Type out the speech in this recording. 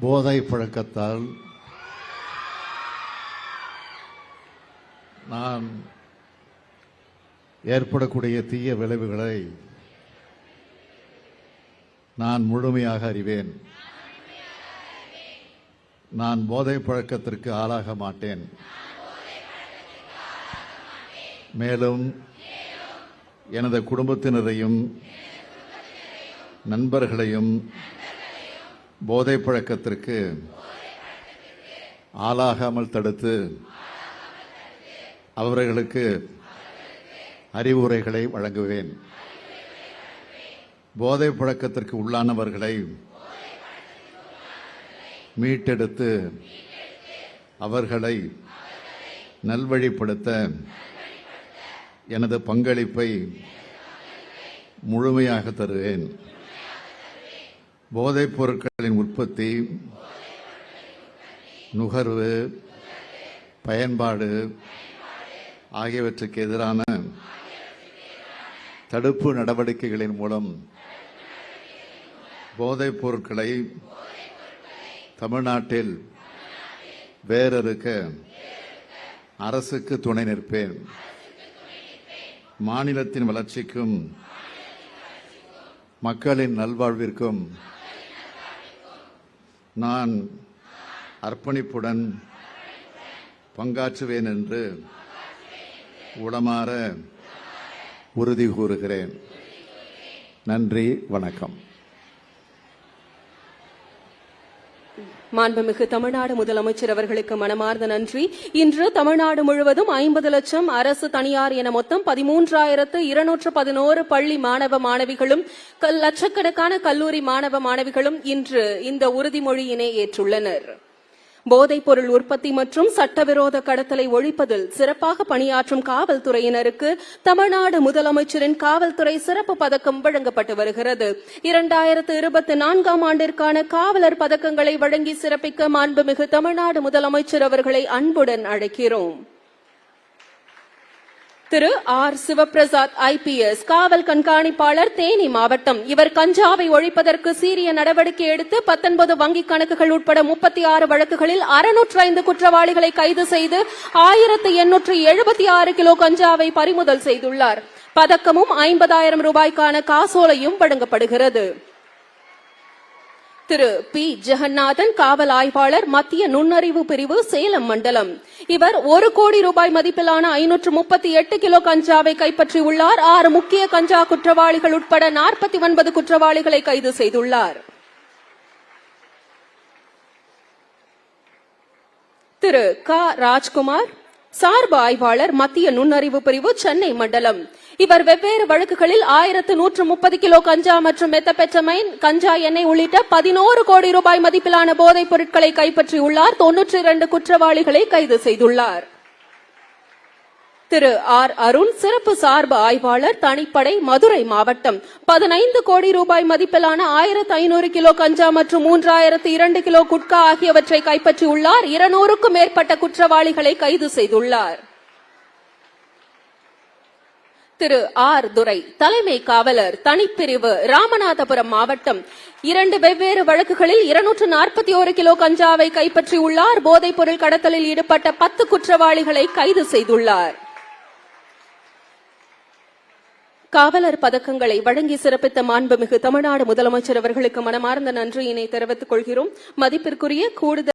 போதை பழக்கத்தால் நான் ஏற்படக்கூடிய தீய விளைவுகளை நான் முழுமையாக அறிவேன். நான் போதை பழக்கத்திற்கு ஆளாக மாட்டேன். மேலும் எனது குடும்பத்தினரையும் நண்பர்களையும் போதை பழக்கத்திற்கு ஆளாகாமல் தடுத்து அவர்களுக்கு அறிவுரைகளை வழங்குவேன். போதை பழக்கத்திற்கு உள்ளானவர்களை மீட்டெடுத்து அவர்களை நல்வழிப்படுத்த எனது பங்களிப்பை முழுமையாக தருவேன். போதைப் பொருட்களின் உற்பத்தி நுகர்வு பயன்பாடு ஆகியவற்றுக்கு எதிரான தடுப்பு நடவடிக்கைகளின் மூலம் போதைப் பொருட்களை தமிழ்நாட்டில் வேறறுக்க அரசுக்கு துணை நிற்பேன். மாநிலத்தின் வளர்ச்சிக்கும் மக்களின் நல்வாழ்விற்கும் நான் அர்ப்பணிப்புடன் பங்காற்றுவேன் என்று உளமாற உறுதி கூறுகிறேன். நன்றி வணக்கம். மாண்புமிகு தமிழ்நாடு முதலமைச்சர் அவர்களுக்கு மனமார்ந்த நன்றி. இன்று தமிழ்நாடு முழுவதும் ஐம்பது லட்சம் அரசு தனியார் என மொத்தம் பதிமூன்றாயிரத்து இருநூற்று பதினோரு பள்ளி மாணவ மாணவிகளும் கல்- லட்சக்கணக்கான கல்லூரி மாணவ மாணவிகளும் இன்று இந்த உறுதிமொழியினை ஏற்றுள்ளனர். போதைப் பொருள் உற்பத்தி மற்றும் சட்டவிரோத கடத்தலை ஒழிப்பதில் சிறப்பாக பணியாற்றும் காவல்துறையினருக்கு தமிழ்நாடு முதலமைச்சரின் காவல்துறை சிறப்பு பதக்கம் வழங்கப்பட்டு வருகிறது. இரண்டாயிரத்து இருபத்தி நான்காம் ஆண்டிற்கான காவலர் பதக்கங்களை வழங்கி சிறப்பிக்க மாண்புமிகு தமிழ்நாடு முதலமைச்சர் அவர்களை அன்புடன் அழைக்கிறோம். திரு ஆர் சிவபிரசாத் ஐபிஎஸ் காவல் கண்காணிப்பாளர் தேனி மாவட்டம். இவர் கஞ்சாவை ஒழிப்பதற்கு சீரிய நடவடிக்கை எடுத்து பத்தொன்பது வங்கிக் கணக்குகள் உட்பட முப்பத்தி ஆறு வழக்குகளில் அறுநூற்று ஐந்து குற்றவாளிகளை கைது செய்து ஆயிரத்து எண்ணூற்று எழுபத்தி ஆறு கிலோ கஞ்சாவை பறிமுதல் செய்துள்ளார். பதக்கமும் ஐம்பதாயிரம் ரூபாய்க்கான காசோலையும் வழங்கப்படுகிறது. திரு பி. ஜெகநாதன் காவல் ஆய்வாளர் மத்திய நுண்ணறிவு பிரிவு சேலம் மண்டலம். இவர் ஒரு கோடி ரூபாய் மதிப்பிலான ஐநூற்று முப்பத்தி எட்டு கிலோ கஞ்சாவை கைப்பற்றியுள்ளார். ஆறு முக்கிய கஞ்சா குற்றவாளிகள் உட்பட நாற்பத்தி ஒன்பது குற்றவாளிகளை கைது செய்துள்ளார். திரு. க. ராஜ்குமார் சார்பு ஆய்வாளர் மத்திய நுண்ணறிவு பிரிவு சென்னை மண்டலம். இவர் வெவ்வேறு வழக்குகளில் ஆயிரத்து நூற்று முப்பது கிலோ கஞ்சா மற்றும் மெத்தபெட்டமைன் கஞ்சா எண்ணெய் உள்ளிட்ட பதினோரு கோடி ரூபாய் மதிப்பிலான போதைப் பொருட்களை கைப்பற்றியுள்ளார். தொன்னூற்றி இரண்டு குற்றவாளிகளை கைது செய்துள்ளார். திரு ஆர் அருண் சிறப்பு சார்பு ஆய்வாளர் தனிப்படை மதுரை மாவட்டம். பதினைந்து கோடி ரூபாய் மதிப்பிலான ஆயிரத்து ஐநூறு கிலோ கஞ்சா மற்றும் மூன்றாயிரத்து இரண்டு கிலோ குட்கா ஆகியவற்றை கைப்பற்றியுள்ளார். இருநூறுக்கும் மேற்பட்ட குற்றவாளிகளை கைது செய்துள்ளார். திரு ஆர் துரை தலைமை காவலர் தனிப்பிரிவு ராமநாதபுரம் மாவட்டம். இரண்டு வெவ்வேறு வழக்குகளில் இருநூற்று நாற்பத்தி ஒரு கிலோ கஞ்சாவை கைப்பற்றியுள்ளார். போதைப் பொருள் கடத்தலில் ஈடுபட்ட பத்து குற்றவாளிகளை கைது செய்துள்ளார். காவலர் பதக்கங்களை வழங்கி சிறப்பித்த மாண்புமிகு தமிழ்நாடு முதலமைச்சர் அவர்களுக்கு மனமார்ந்த நன்றியினை தெரிவித்துக் கொள்கிறோம். மதிப்பிற்குரிய கூடுதல்